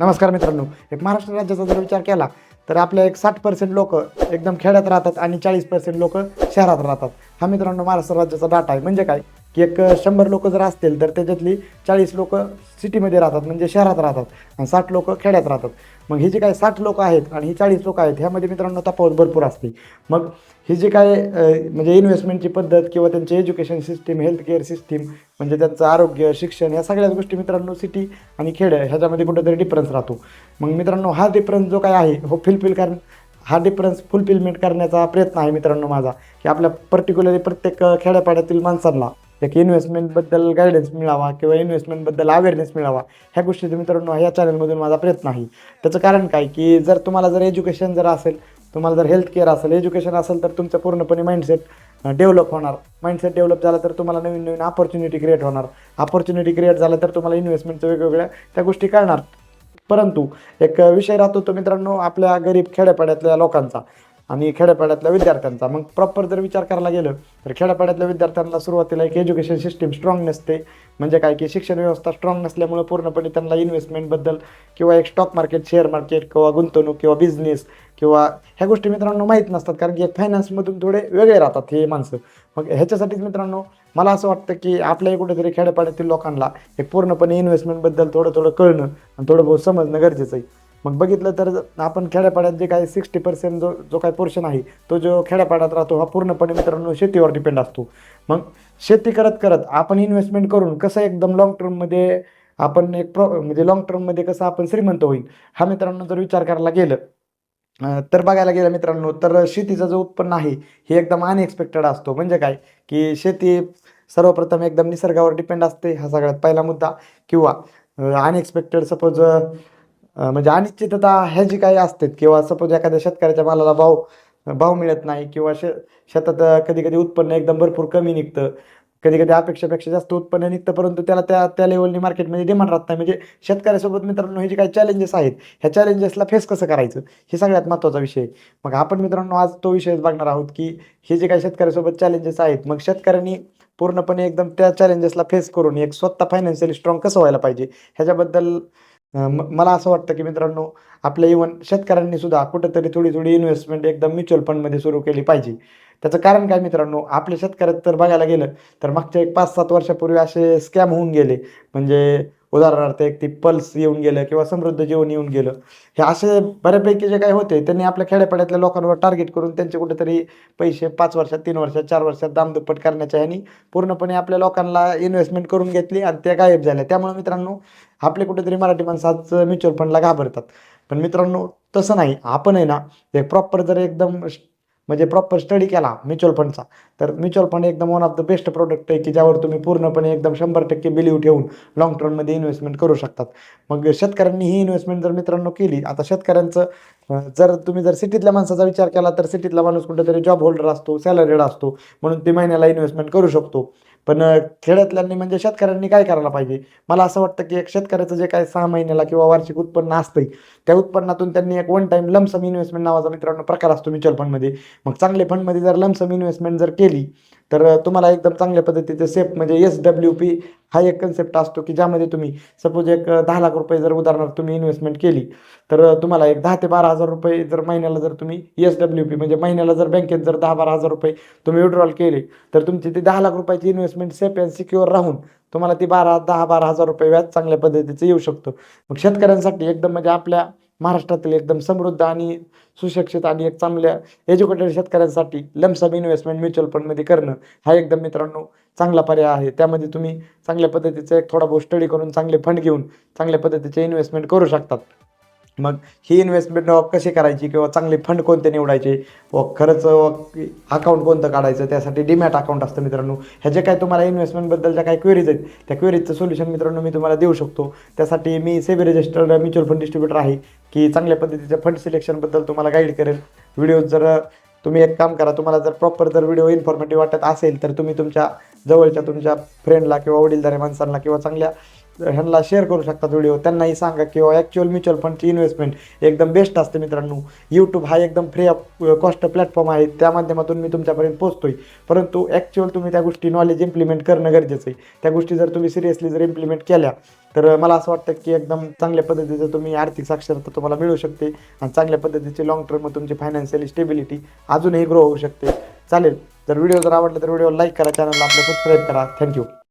नमस्कार मित्रांनो एक महाराष्ट्र राज्याचा जर विचार केला तर आपल्या एक साठ पर्सेंट लोक एकदम खेड्यात राहतात आणि चाळीस पर्सेंट लोक शहरात राहतात. हा मित्रांनो महाराष्ट्र राज्याचा डाटा आहे. म्हणजे काय? की एक शंभर लोक जर असतील तर त्याच्यातली चाळीस लोक सिटीमध्ये राहतात म्हणजे शहरात राहतात आणि साठ लोक खेड्यात राहतात. मग ही जी काय साठ लोक आहेत आणि ही चाळीस लोक आहेत ह्यामध्ये मित्रांनो तफावत भरपूर असते. मग ही जी काय म्हणजे इन्व्हेस्टमेंटची पद्धत किंवा त्यांची education system health care system म्हणजे त्यांचं आरोग्य शिक्षण या सगळ्याच गोष्टी मित्रांनो सिटी आणि खेड ह्याच्यामध्ये कुठंतरी डिफरन्स राहतो. मग मित्रांनो हा डिफरन्स जो काय आहे हो फिलफिल कर हा डिफरन्स फुलफिलमेंट करण्याचा प्रयत्न आहे मित्रांनो माझा की आपल्या पर्टिक्युलरली प्रत्येक खेड्यापाड्यातील माणसांना. एक इन्व्हेस्टमेंटबद्दल गायडन्स मिळावा किंवा इन्व्हेस्टमेंटबद्दल अवेअरनेस मिळावा ह्या गोष्टीचा मित्रांनो ह्या चॅनलमधून माझा प्रयत्न आहे. त्याचं कारण काय? की जर तुम्हाला जर एज्युकेशन जर असेल तुम्हाला जर हेल्थ केअर असेल एज्युकेशन असेल तर तुमचं पूर्णपणे माइंडसेट डेव्हलप होणार. माइंडसेट डेव्हलप झालं तर तुम्हाला नवीन नवीन ऑपॉर्च्युनिटी क्रिएट होणार. ऑपॉर्च्युनिटी क्रिएट झालं तर तुम्हाला इन्व्हेस्टमेंटचं वेगवेगळ्या त्या गोष्टी कळणार. परंतु एक विषय राहतो तो मित्रांनो आपल्या गरीब खेड्यापाड्यातल्या लोकांचा. आणि खेड्यापाड्यातल्या विद्यार्थ्यांचा. मग प्रॉपर जर विचार करायला गेलं तर खेड्यापाड्यातल्या विद्यार्थ्यांना सुरुवातीला एक एज्युकेशन सिस्टीम स्ट्रॉंग नसते. म्हणजे काय की शिक्षण व्यवस्था स्ट्रॉंग नसल्यामुळे पूर्णपणे त्यांना इन्व्हेस्टमेंटबद्दल किंवा एक स्टॉक मार्केट शेअर मार्केट किंवा गुंतवणूक किंवा बिझनेस किंवा ह्या गोष्टी मित्रांनो माहीत नसतात. कारण की एक फायनान्समधून थोडे वेगळे राहतात हे माणसं. मग ह्याच्यासाठीच मित्रांनो मला असं वाटतं की आपल्याही कुठेतरी खेड्यापाड्यातील लोकांना हे पूर्णपणे इन्व्हेस्टमेंटबद्दल थोडं थोडं कळणं आणि थोडं बहुत समजणं गरजेचं आहे. मग बघितलं तर आपण खेड्यापाड्यात जे काही सिक्स्टी पर्सेंट जो जो काही पोर्शन आहे तो जो खेड्यापाड्यात राहतो हा पूर्णपणे मित्रांनो शेतीवर डिपेंड असतो. मग शेती करत करत आपण इन्व्हेस्टमेंट करून कसं एकदम लॉंग टर्ममध्ये आपण एक प्रो म्हणजे लॉंग टर्ममध्ये कसं आपण श्रीमंत होईल हा मित्रांनो जर विचार करायला गेलं तर बघायला गेलं मित्रांनो तर शेतीचं जो उत्पन्न आहे हे एकदम अनएक्सपेक्टेड असतो. म्हणजे काय? की शेती सर्वप्रथम एकदम निसर्गावर डिपेंड असते हा सगळ्यात पहिला मुद्दा. किंवा अनएक्सपेक्टेड सपोज म्हणजे अनिश्चितता ह्या जी काही असतात किंवा सपोज एखाद्या शेतकऱ्याच्या मालाला भाव भाव मिळत नाही किंवा शे शेतात कधी कधी उत्पन्न एकदम भरपूर कमी निघतं कधी कधी अपेक्षापेक्षा जास्त उत्पन्न निघतं परंतु त्याला त्या त्या लेवलनी मार्केटमध्ये डिमांड राहत नाही. म्हणजे शेतकऱ्यासोबत मित्रांनो हे जे काही चॅलेंजेस आहेत ह्या चॅलेंजेसला फेस कसं करायचं? हे सगळ्यात महत्त्वाचा विषय मग आपण मित्रांनो आज तो विषयच बघणार आहोत की हे जे काही शेतकऱ्यासोबत चॅलेंजेस आहेत मग शेतकऱ्यांनी पूर्णपणे एकदम त्या चॅलेंजेसला फेस करून एक स्वतः फायनान्शियली स्ट्रॉंग कसं व्हायला पाहिजे? ह्याच्याबद्दल मला असं वाटतं की मित्रांनो आपल्या इवन शेतकऱ्यांनी सुद्धा कुठेतरी थोडी थोडी इन्व्हेस्टमेंट एकदम म्युच्युअल फंडमध्ये सुरू केली पाहिजे. त्याचं कारण काय मित्रांनो आपल्या शेतकऱ्यात तर बघायला गेलं तर मागच्या एक पाच सात वर्षापूर्वी असे स्कॅम होऊन गेले. म्हणजे उदाहरणार्थ एक ती पल्स येऊन गेलं किंवा समृद्ध जीवन येऊन गेलं. हे असे बऱ्यापैकी जे काही होते त्यांनी आपल्या खेड्यापाड्यातल्या लोकांवर टार्गेट करून त्यांचे कुठेतरी पैसे पाच वर्षात तीन वर्षात चार वर्षात दामदुप्पट करण्याच्या ह्यानी पूर्णपणे आपल्या लोकांना इन्व्हेस्टमेंट करून घेतली आणि त्या गायब झाल्या. त्यामुळे मित्रांनो आपले कुठेतरी मराठी माणसाच म्युच्युअल फंडला घाबरतात. पण मित्रांनो तसं नाही. आपण आहे ना एक प्रॉपर जर एकदम श- म्हणजे प्रॉपर स्टडी केला म्युच्युअल फंडचा तर म्युच्युअल फंड एकदम one of the best product आहे की ज्यावर तुम्ही पूर्णपणे एकदम शंभर टक्के बिलीव ठेवून लॉंग टर्ममध्ये इन्व्हेस्टमेंट करू शकतात. मग शेतकऱ्यांनी ही इन्व्हेस्टमेंट जर मित्रांनो केली आता शेतकऱ्यांचं जर तुम्ही जर सिटीतल्या माणसाचा विचार केला तर सिटीतला माणूस कुठेतरी जॉब होल्डर असतो सॅलरीड असतो म्हणून ती महिन्याला इन्व्हेस्टमेंट करू शकतो. पण खेड्यातल्यांनी म्हणजे शेतकऱ्यांनी काय करायला पाहिजे? मला असं वाटतं की एक शेतकऱ्याचं जे काय सहा महिन्याला किंवा वार्षिक उत्पन्न असतंय त्या उत्पन्नातून त्यांनी एक वन टाईम लमसम इन्व्हेस्टमेंट नावाचा मित्रांनो प्रकार असतो म्युच्युअल फंडमध्ये मग चांगले फंडमध्ये जर लमसम इन्व्हेस्टमेंट जर केली तर तुम्हाला एकदम चांगल्या पद्धतीचे सेफ म्हणजे एस डब्ल्यू पी हा एक कन्सेप्ट असतो की ज्यामध्ये तुम्ही सपोज एक दहा लाख रुपये जर उदाहरणार्थ तुम्ही इन्व्हेस्टमेंट केली तर तुम्हाला एक दहा ते बारा हजार रुपये जर महिन्याला जर तुम्ही एस डब्ल्यू पी म्हणजे महिन्याला जर बँकेत जर दहा बारा हजार रुपये तुम्ही विड्रॉल केले तर तुमची ती दहा लाख रुपयाची इन्व्हेस्टमेंट सेफ अँड सिक्युअर राहून तुम्हाला ती बारा दहा बारा हजार रुपये व्याज चांगल्या पद्धतीचं येऊ शकतो. मग शेतकऱ्यांसाठी एकदम म्हणजे आपल्या महाराष्ट्रातील एकदम समृद्ध आणि सुशिक्षित आणि एक चांगल्या एज्युकेटेड शेतकऱ्यांसाठी लमसम इन्व्हेस्टमेंट म्युच्युअल फंडमध्ये करणं हा एकदम मित्रांनो चांगला पर्याय आहे. त्यामध्ये तुम्ही चांगल्या पद्धतीचं एक थोडा बहुत स्टडी करून चांगले फंड घेऊन चांगल्या पद्धतीचे इन्व्हेस्टमेंट करू शकतात. मग ही इन्व्हेस्टमेंट कशी करायची किंवा चांगले फंड कोणते निवडायचे? व खरंच अकाउंट कोणतं काढायचं? त्यासाठी डीमॅट अकाउंट असतं मित्रांनो. ह्या जे तुम्हाला इन्व्हेस्टमेंटबद्दलच्या काही क्वेरीज आहेत त्या क्वेरीजचं सोल्युशन मित्रांनो मी तुम्हाला देऊ शकतो. त्यासाठी मी SEBI registered mutual fund distributor आहे की चांगल्या पद्धतीच्या फंड सिलेक्शनबद्दल तुम्हाला गाईड करेल. व्हिडिओ जर तुम्ही एक काम करा तुम्हाला जर प्रॉपर जर व्हिडिओ इन्फॉर्मेटिव्ह वाटत असेल तर तुम्ही तुमच्या जवळच्या तुमच्या फ्रेंडला किंवा वडीलधाऱ्या माणसांना किंवा चांगल्या ह्यांना शेअर करू शकतात व्हिडिओ त्यांनाही सांगा किंवा ॲक्च्युअल म्युच्युअल फंडची इन्व्हेस्टमेंट एकदम बेस्ट असते मित्रांनो. यूट्यूब हा एकदम फ्री ऑफ कॉस्ट प्लॅटफॉर्म आहे. त्या माध्यमातून मी तुमच्यापर्यंत पोहोचतोय. परंतु ॲक्च्युअल तुम्ही त्या गोष्टी नॉलेज इम्प्लिमेंट करणं गरजेचं आहे. त्या गोष्टी जर तुम्ही सिरियसली जर इम्प्लिमेंट केल्या तर मला असं वाटतं की एकदम चांगल्या पद्धतीचं तुम्ही आर्थिक साक्षरता तुम्हाला मिळू शकते आणि चांगल्या पद्धतीची लॉंग टर्म तुमची फायनान्शियल स्टेबिलिटी अजूनही ग्रो होऊ शकते. चालेल. जर व्हिडिओ जर आवडला तर व्हिडिओ लाईक करा चॅनलला आपलं सबस्क्राईब करा. थँक्यू